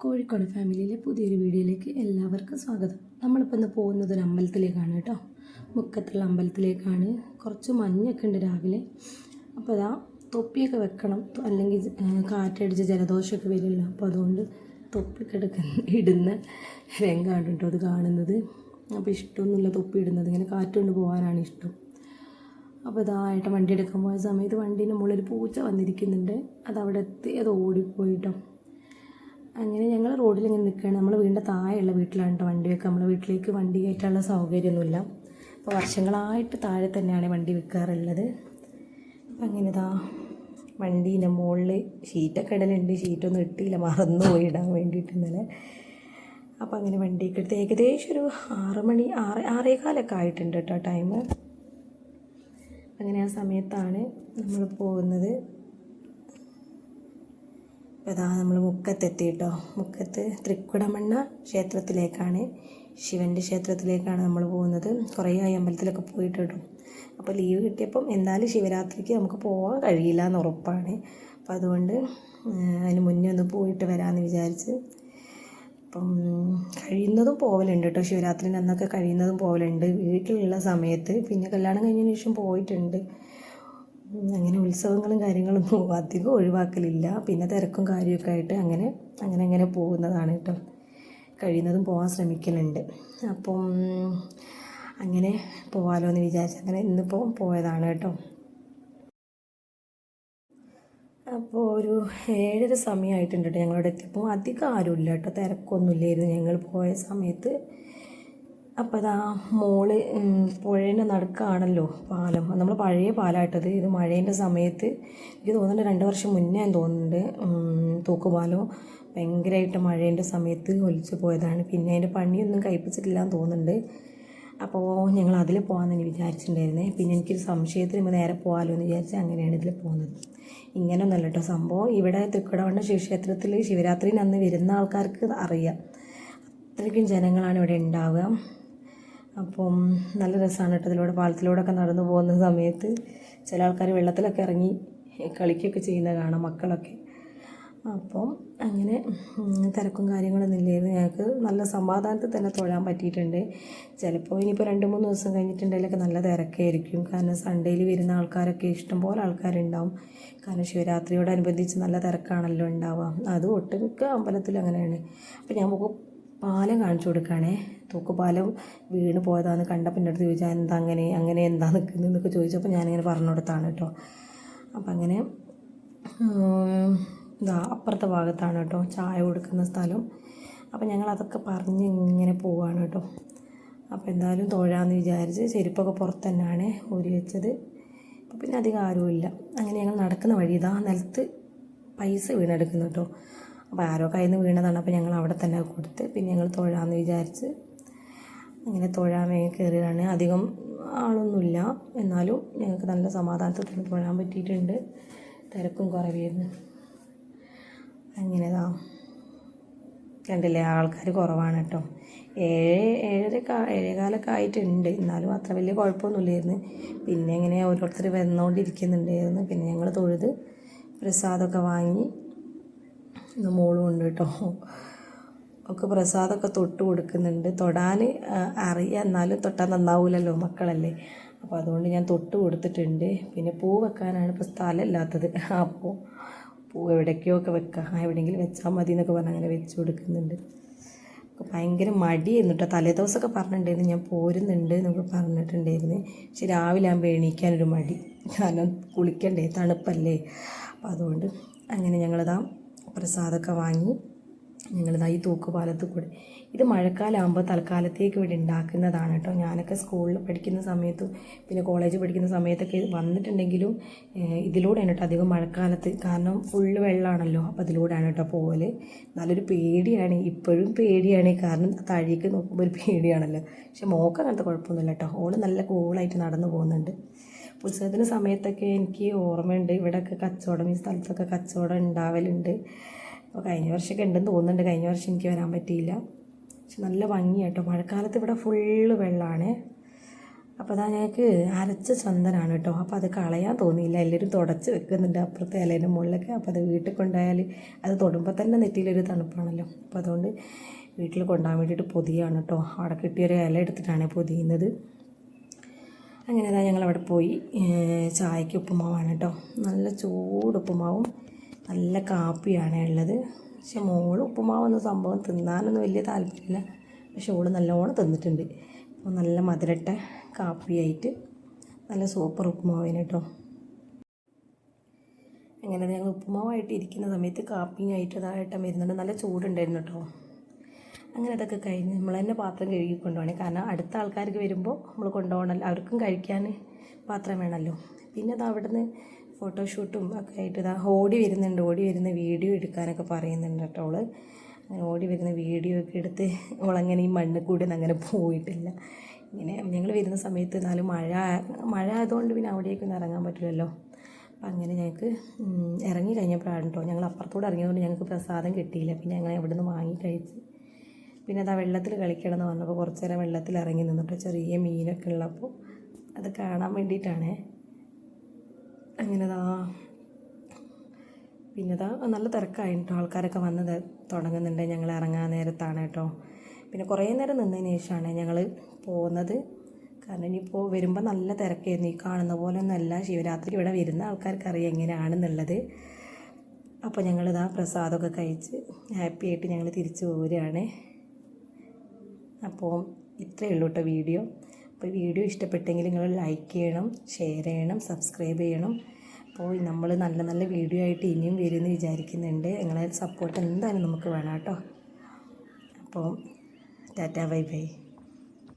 കോഴിക്കോട് ഫാമിലിയിലെ പുതിയൊരു വീഡിയോയിലേക്ക് എല്ലാവർക്കും സ്വാഗതം. നമ്മളിപ്പോൾ ഇന്ന് പോകുന്നത് ഒരു അമ്പലത്തിലേക്കാണ് കേട്ടോ. മുക്കത്തുള്ള അമ്പലത്തിലേക്കാണ്. കുറച്ച് മഞ്ഞൊക്കെ ഉണ്ട് രാവിലെ. അപ്പോൾ അതാ തൊപ്പിയൊക്കെ വെക്കണം. അല്ലെങ്കിൽ കാറ്റടിച്ച് ജലദോഷമൊക്കെ വരില്ല അപ്പോൾ അതുകൊണ്ട് തൊപ്പിയൊക്കെ എടുക്കുന്ന ഇടുന്ന രംഗമാണ് കേട്ടോ അത് കാണുന്നത്. അപ്പോൾ ഇഷ്ടമൊന്നുമില്ല തൊപ്പി ഇടുന്നത്. ഇങ്ങനെ കാറ്റുകൊണ്ട് പോകാനാണ് ഇഷ്ടം. അപ്പോൾ ഇതായിട്ട് വണ്ടി എടുക്കാൻ പോയ സമയത്ത് വണ്ടീന്റെ മുകളിൽ ഒരു പൂച്ച വന്നിരിക്കുന്നുണ്ട്. അത് അവിടെ എത്തി അത് ഓടിപ്പോയിട്ടോ അങ്ങനെ ഞങ്ങൾ റോഡിൽ ഇങ്ങനെ നിൽക്കുകയാണ്. നമ്മൾ വീടിന്റെ താഴെയുള്ള വീട്ടിലാണ് കേട്ടോ വണ്ടി വെക്കുക നമ്മൾ വീട്ടിലേക്ക് വണ്ടി കയറ്റാനുള്ള സൗകര്യമൊന്നുമില്ല. അപ്പോൾ വർഷങ്ങളായിട്ട് താഴെ തന്നെയാണ് വണ്ടി വെക്കാറുള്ളത്. അപ്പം അങ്ങനെ ഇതാ വണ്ടീന്റെ മുകളിൽ ഷീറ്റൊക്കെ ഇടലുണ്ട്. ഷീറ്റൊന്നും ഇട്ടില്ല. മറന്നു പോയി ഇടാൻ വേണ്ടിയിട്ട് ഇന്നലെ. അപ്പോൾ അങ്ങനെ വണ്ടിയൊക്കെ എടുത്ത് ഏകദേശം ഒരു ആറ് മണി ആറ് ആറേകാലൊക്കെ ആയിട്ടുണ്ട് കേട്ടോ ടൈം അങ്ങനെ ആ സമയത്താണ് നമ്മൾ പോകുന്നത്. അപ്പോൾ അതാ നമ്മൾ മുക്കത്തെത്തി കേട്ടോ മുക്കത്ത് തൃക്കുടമണ്ണ ക്ഷേത്രത്തിലേക്കാണ്. ശിവന്റെ ക്ഷേത്രത്തിലേക്കാണ് നമ്മൾ പോകുന്നത്. കുറേ ആയി അമ്പലത്തിലൊക്കെ പോയിട്ട് കേട്ടോ അപ്പോൾ ലീവ് കിട്ടിയപ്പം എന്നാലും ശിവരാത്രിക്ക് നമുക്ക് പോകാൻ കഴിയില്ല എന്ന് ഉറപ്പാണ്. അപ്പം അതുകൊണ്ട് അതിന് മുന്നേ ഒന്ന് പോയിട്ട് വരാമെന്ന് വിചാരിച്ച്. അപ്പം കഴിയുന്നതും പോവലുണ്ട് കേട്ടോ ശിവരാത്രിന്റെ അന്നൊക്കെ കഴിയുന്നതും പോവലുണ്ട്. വീട്ടിലുള്ള സമയത്ത് പിന്നെ കല്യാണം കഴിഞ്ഞതിന് ശേഷം പോയിട്ടുണ്ട്. അങ്ങനെ ഉത്സവങ്ങളും കാര്യങ്ങളൊന്നും അധികം ഒഴിവാക്കലില്ല. പിന്നെ തിരക്കും കാര്യമൊക്കെ ആയിട്ട് അങ്ങനെ അങ്ങനെ അങ്ങനെ പോകുന്നതാണ് കേട്ടോ. കഴിയുന്നതും പോകാൻ ശ്രമിക്കലുണ്ട്. അപ്പം അങ്ങനെ പോകാമല്ലോ എന്ന് വിചാരിച്ചു അങ്ങനെ ഇന്നിപ്പോൾ പോയതാണ് കേട്ടോ. അപ്പോൾ ഒരു ഏഴര സമയമായിട്ടുണ്ട് കേട്ടോ ഞങ്ങളവിടെ എത്തിയപ്പോൾ. അധികം ആരുമില്ല കേട്ടോ. തിരക്കൊന്നുമില്ലായിരുന്നു ഞങ്ങൾ പോയ സമയത്ത്. അപ്പോൾ അതാ മോൾ പുഴേന്റെ നടുക്കാണല്ലോ പാലം. നമ്മൾ പഴയ പാലായിട്ടത്. ഇത് മഴേന്റെ സമയത്ത് എനിക്ക് തോന്നുന്നുണ്ട് രണ്ട് വർഷം മുന്നേ ഞാൻ തോന്നുന്നുണ്ട്. തൂക്കുപാലം ഭയങ്കരമായിട്ട് മഴേന്റെ സമയത്ത് ഒലിച്ചു പോയതാണ്. പിന്നെ അതിന്റെ പണിയൊന്നും കഴിപ്പിച്ചിട്ടില്ല എന്ന് തോന്നുന്നുണ്ട്. അപ്പോൾ ഞങ്ങൾ അതിൽ പോകാമെന്ന് വിചാരിച്ചിട്ടുണ്ടായിരുന്നേ. പിന്നെ എനിക്കൊരു സംശയത്തിന് നമ്മൾ നേരെ പോകാമല്ലോ എന്ന് വിചാരിച്ച് അങ്ങനെയാണ് ഇതിൽ പോകുന്നത്. ഇങ്ങനെയൊന്നല്ല കേട്ടോ. സംഭവം ഇവിടെ തൃക്കടവണ്ണ ശിവക്ഷേത്രത്തിൽ ശിവരാത്രിന് അന്ന് വരുന്ന ആൾക്കാർക്ക് അറിയാം. അത്രയ്ക്കും ജനങ്ങളാണ് ഇവിടെ ഉണ്ടാവുക. അപ്പം നല്ല രസമാണ് കേട്ടോ ഇതിലൂടെ പാലത്തിലൂടെയൊക്കെ നടന്നു പോകുന്ന സമയത്ത്. ചില ആൾക്കാർ വെള്ളത്തിലൊക്കെ ഇറങ്ങി കളിക്കുകയൊക്കെ ചെയ്യുന്ന കാണാം മക്കളൊക്കെ. അപ്പം അങ്ങനെ തിരക്കും കാര്യങ്ങളൊന്നും ഇല്ലായിരുന്നു. ഞങ്ങൾക്ക് നല്ല സമാധാനത്തിൽ തന്നെ തൊഴാൻ പറ്റിയിട്ടുണ്ട്. ചിലപ്പോൾ ഇനിയിപ്പോൾ രണ്ട് മൂന്ന് ദിവസം കഴിഞ്ഞിട്ടുണ്ടെങ്കിലൊക്കെ നല്ല തിരക്കായിരിക്കും. കാരണം സൺഡേയിൽ വരുന്ന ആൾക്കാരൊക്കെ ഇഷ്ടംപോലെ ആൾക്കാരുണ്ടാവും. കാരണം ശിവരാത്രിയോടനുബന്ധിച്ച് നല്ല തിരക്കാണല്ലോ ഉണ്ടാവുക. അത് ഒട്ടുമിക്ക അമ്പലത്തിലും അങ്ങനെയാണ്. അപ്പം ഞാൻ പാലം കാണിച്ചു കൊടുക്കുകയാണേ. തൂക്കുപാലം വീണ് പോയതാന്ന് കണ്ടപ്പോൾ എന്റെ അടുത്ത് ചോദിച്ചാൽ എന്താ അങ്ങനെ? അങ്ങനെ എന്താ നിൽക്കുന്നത് എന്നൊക്കെ ചോദിച്ചപ്പോൾ ഞാനിങ്ങനെ പറഞ്ഞു കൊടുത്താണ് കേട്ടോ. അപ്പം അങ്ങനെ ഇതാ അപ്പുറത്തെ ഭാഗത്താണ് കേട്ടോ ചായ കൊടുക്കുന്ന സ്ഥലം. അപ്പം ഞങ്ങൾ അതൊക്കെ പറഞ്ഞ് ഇങ്ങനെ പോവാണ് കേട്ടോ. അപ്പോൾ എന്തായാലും തൊഴാന്ന് വിചാരിച്ച് ചെരുപ്പൊക്കെ പുറത്ത് തന്നെയാണ് ഊരി വെച്ചത്. അപ്പോൾ പിന്നെ അധികം ആരുമില്ല. അങ്ങനെ ഞങ്ങൾ നടക്കുന്ന വഴി ഇതാ നിലത്ത് പൈസ വീണെടുക്കുന്നു കേട്ടോ. അപ്പോൾ ആരോ കയ്യിൽ നിന്ന് വീണതാണ്. അപ്പോൾ ഞങ്ങൾ അവിടെ തന്നെ കൊടുത്ത് പിന്നെ ഞങ്ങൾ തൊഴാമെന്ന് വിചാരിച്ച് അങ്ങനെ തൊഴാൻ വേഗം കയറിയതാണ് അധികം ആളൊന്നുമില്ല. എന്നാലും ഞങ്ങൾക്ക് നല്ല സമാധാനത്തിൽ തന്നെ തൊഴാൻ പറ്റിയിട്ടുണ്ട്. തിരക്കും കുറവായിരുന്നു. അങ്ങനെതാ. കണ്ടില്ലേ ആൾക്കാർ കുറവാണ് കേട്ടോ. ഏഴ് ഏഴരക്ക ഏഴേകാലൊക്കെ ആയിട്ടുണ്ട്. എന്നാലും അത്ര വലിയ കുഴപ്പമൊന്നുമില്ലായിരുന്നു. പിന്നെ ഇങ്ങനെ ഓരോരുത്തർ വന്നുകൊണ്ടിരിക്കുന്നുണ്ടായിരുന്നു പിന്നെ ഞങ്ങൾ തൊഴുത് പ്രസാദമൊക്കെ വാങ്ങി മോളും ഉണ്ട് കേട്ടോ. ഒക്കെ പ്രസാദമൊക്കെ തൊട്ട് കൊടുക്കുന്നുണ്ട്. തൊടാൻ അറിയാം. എന്നാലും തൊട്ടാൽ നന്നാവില്ലല്ലോ മക്കളല്ലേ. അപ്പോൾ അതുകൊണ്ട് ഞാൻ തൊട്ട് കൊടുത്തിട്ടുണ്ട്. പിന്നെ പൂ വെക്കാനാണ് ഇപ്പോൾ സ്ഥലമില്ലാത്തത്. അപ്പോൾ പൂ എവിടേക്കോ ഒക്കെ വെക്കാം. എവിടെയെങ്കിലും വെച്ചാൽ മതി എന്നൊക്കെ പറഞ്ഞ് അങ്ങനെ വെച്ച് കൊടുക്കുന്നുണ്ട്. ഭയങ്കര മടിയായിരുന്നു കേട്ടോ. തലേദിവസമൊക്കെ പറഞ്ഞിട്ടുണ്ടായിരുന്നു. ഞാൻ പോരുന്നുണ്ട് എന്നൊക്കെ പറഞ്ഞിട്ടുണ്ടായിരുന്നു. പക്ഷെ രാവിലെ ആകുമ്പോൾ എണീക്കാനൊരു മടി. കാരണം കുളിക്കണ്ടേ? തണുപ്പല്ലേ. അപ്പോൾ അതുകൊണ്ട് അങ്ങനെ ഞങ്ങളിതാ പ്രസാദമൊക്കെ വാങ്ങി ഞങ്ങളിതാ ഈ തൂക്കുപാലത്ത് കൂടെ ഇത് മഴക്കാലമാകുമ്പോൾ തൽക്കാലത്തേക്ക് ഇവിടെ ഉണ്ടാക്കുന്നതാണ് കേട്ടോ. ഞാനൊക്കെ സ്കൂളിൽ പഠിക്കുന്ന സമയത്തും പിന്നെ കോളേജ് പഠിക്കുന്ന സമയത്തൊക്കെ വന്നിട്ടുണ്ടെങ്കിലും ഇതിലൂടെയാണ് കേട്ടോ അധികം മഴക്കാലത്ത്. കാരണം ഫുള്ള് വെള്ളമാണല്ലോ അപ്പോൾ അതിലൂടെയാണ് കേട്ടോ പോകൽ നല്ലൊരു പേടിയാണ് ഇപ്പോഴും പേടിയാണ്. കാരണം താഴേക്ക് നോക്കുമ്പോൾ ഒരു പേടിയാണല്ലോ. പക്ഷെ മോക്ക് അങ്ങനത്തെ കുഴപ്പമൊന്നുമില്ല കേട്ടോ. ഓൾ നല്ല കൂളായിട്ട് നടന്നു പോകുന്നുണ്ട്. ഉത്സവത്തിന് സമയത്തൊക്കെ എനിക്ക് ഓർമ്മയുണ്ട്. ഇവിടെയൊക്കെ കച്ചവടം ഈ സ്ഥലത്തൊക്കെ കച്ചവടം ഉണ്ടാവലുണ്ട്. അപ്പോൾ കഴിഞ്ഞ വർഷമൊക്കെ ഉണ്ടെന്ന് തോന്നുന്നുണ്ട്. കഴിഞ്ഞ വർഷം എനിക്ക് വരാൻ പറ്റിയില്ല. പക്ഷെ നല്ല ഭംഗിയാട്ടോ. മഴക്കാലത്ത് ഇവിടെ ഫുള്ള് വെള്ളമാണ് അപ്പോൾ അതാ ഞങ്ങൾക്ക് അരച്ച ചന്ദനാണ് കേട്ടോ. അപ്പോൾ അത് കളയാൻ തോന്നിയില്ല. എല്ലാവരും തുടച്ച് വെക്കുന്നുണ്ട് അപ്പുറത്തെ ഇലേന്റെ മുകളിലൊക്കെ. അപ്പോൾ അത് വീട്ടിൽ കൊണ്ടുപോയാൽ അത് തൊടുമ്പോൾ തന്നെ നെറ്റിയിലൊരു തണുപ്പാണല്ലോ. അപ്പോൾ അതുകൊണ്ട് വീട്ടിൽ കൊണ്ടുപോകാൻ വേണ്ടിയിട്ട് പൊതിയാണ് കേട്ടോ. അവിടെ കിട്ടിയൊരു ഇല എടുത്തിട്ടാണ് പൊതിയുന്നത്. അങ്ങനെ അതാ ഞങ്ങൾ അവിടെ പോയി ചായക്ക് ഉപ്പുമാവാണ് കേട്ടോ നല്ല ചൂട് ഉപ്പുമാവും. നല്ല കാപ്പിയാണ് ഉള്ളത്. പക്ഷെ മോൾ ഉപ്പുമാവെന്ന സംഭവം തിന്നാനൊന്നും വലിയ താല്പര്യമില്ല. പക്ഷെ ഓൾ നല്ലോണം തിന്നിട്ടുണ്ട്. അപ്പോൾ നല്ല മധുരട്ട കാപ്പിയായിട്ട് നല്ല സൂപ്പർ ഉപ്പുമാവിന് കേട്ടോ അങ്ങനെ ഞങ്ങൾ ഉപ്പുമാവായിട്ട് ഇരിക്കുന്ന സമയത്ത് കാപ്പിയും ആയിട്ട് ഇതായിട്ട് വരുന്നുണ്ട് നല്ല ചൂടുണ്ടായിരുന്നു കേട്ടോ അങ്ങനെ അതൊക്കെ കഴിഞ്ഞ് നമ്മൾ തന്നെ പാത്രം കഴുകി കൊണ്ടുപോകണേ. കാരണം അടുത്ത ആൾക്കാർക്ക് വരുമ്പോൾ നമ്മൾ കൊണ്ടുപോകണമല്ലോ അവർക്കും കഴിക്കാൻ പാത്രം വേണമല്ലോ പിന്നെ അത് അവിടുന്ന് ഫോട്ടോഷൂട്ടും ഒക്കെ ആയിട്ട് ഇതാ ഓടി വരുന്നുണ്ട്. ഓടി വരുന്ന വീഡിയോ എടുക്കാനൊക്കെ പറയുന്നുണ്ട് കേട്ടോ അങ്ങനെ ഓടി വരുന്ന വീഡിയോ ഒക്കെ എടുത്ത് അവളങ്ങനെ ഈ മണ്ണിൽ കൂടി അങ്ങനെ പോയിട്ടില്ല. ഇങ്ങനെ ഞങ്ങൾ വരുന്ന സമയത്ത് എന്നാലും മഴ മഴ ആയതുകൊണ്ട് പിന്നെ അവിടേക്കൊന്നും ഇറങ്ങാൻ പറ്റില്ലല്ലോ. അപ്പം അങ്ങനെ ഞങ്ങൾക്ക് ഇറങ്ങി കഴിഞ്ഞപ്പോഴാണ് കേട്ടോ ഞങ്ങൾ അപ്പുറത്തോട് ഇറങ്ങിയതുകൊണ്ട് ഞങ്ങൾക്ക് പ്രസാദം കിട്ടിയില്ല. പിന്നെ ഞങ്ങൾ എവിടെ നിന്ന് വാങ്ങി കഴിച്ച് പിന്നെ അതാ വെള്ളത്തിൽ കളിക്കണം എന്ന് പറഞ്ഞപ്പോൾ കുറച്ച് നേരം വെള്ളത്തിൽ ഇറങ്ങി നിന്നിട്ട് ചെറിയ മീനൊക്കെ ഉള്ളപ്പോൾ അത് കാണാൻ വേണ്ടിയിട്ടാണ്. അങ്ങനെ ദാ പിന്നെ ദാ നല്ല തിരക്കായി കേട്ടോ ആൾക്കാരൊക്കെ വന്ന് തുടങ്ങുന്നുണ്ട്. ഞങ്ങൾ ഇറങ്ങാൻ നേരത്താണ് കേട്ടോ. പിന്നെ കുറേ നേരം നിന്നതിന് ശേഷമാണ് ഞങ്ങൾ പോകുന്നത്. കാരണം ഇനിയിപ്പോൾ വരുമ്പോൾ നല്ല തിരക്കായിരുന്നു. ഈ കാണുന്ന പോലെ ഒന്നല്ല ശിവരാത്രി ഇവിടെ വരുന്ന ആൾക്കാർക്ക് അറിയാം എങ്ങനെയാണെന്നുള്ളത്. അപ്പോൾ ഞങ്ങളിതാ പ്രസാദമൊക്കെ കഴിച്ച് ഹാപ്പി ആയിട്ട് ഞങ്ങൾ തിരിച്ചു പോരുകയാണ് അപ്പോൾ ഇത്രയേ ഉള്ളൂ കേട്ടോ വീഡിയോ. അപ്പോൾ വീഡിയോ ഇഷ്ടപ്പെട്ടെങ്കിൽ നിങ്ങൾ ലൈക്ക് ചെയ്യണം ഷെയർ ചെയ്യണം സബ്സ്ക്രൈബ് ചെയ്യണം. അപ്പോൾ നമ്മൾ നല്ല നല്ല വീഡിയോ ആയിട്ട് ഇനിയും വരുമെന്ന് വിചാരിക്കുന്നുണ്ട്. നിങ്ങളെ സപ്പോർട്ട് എന്തായാലും നമുക്ക് വേണം കേട്ടോ. അപ്പോൾ ടാറ്റാ ബൈ ബൈ.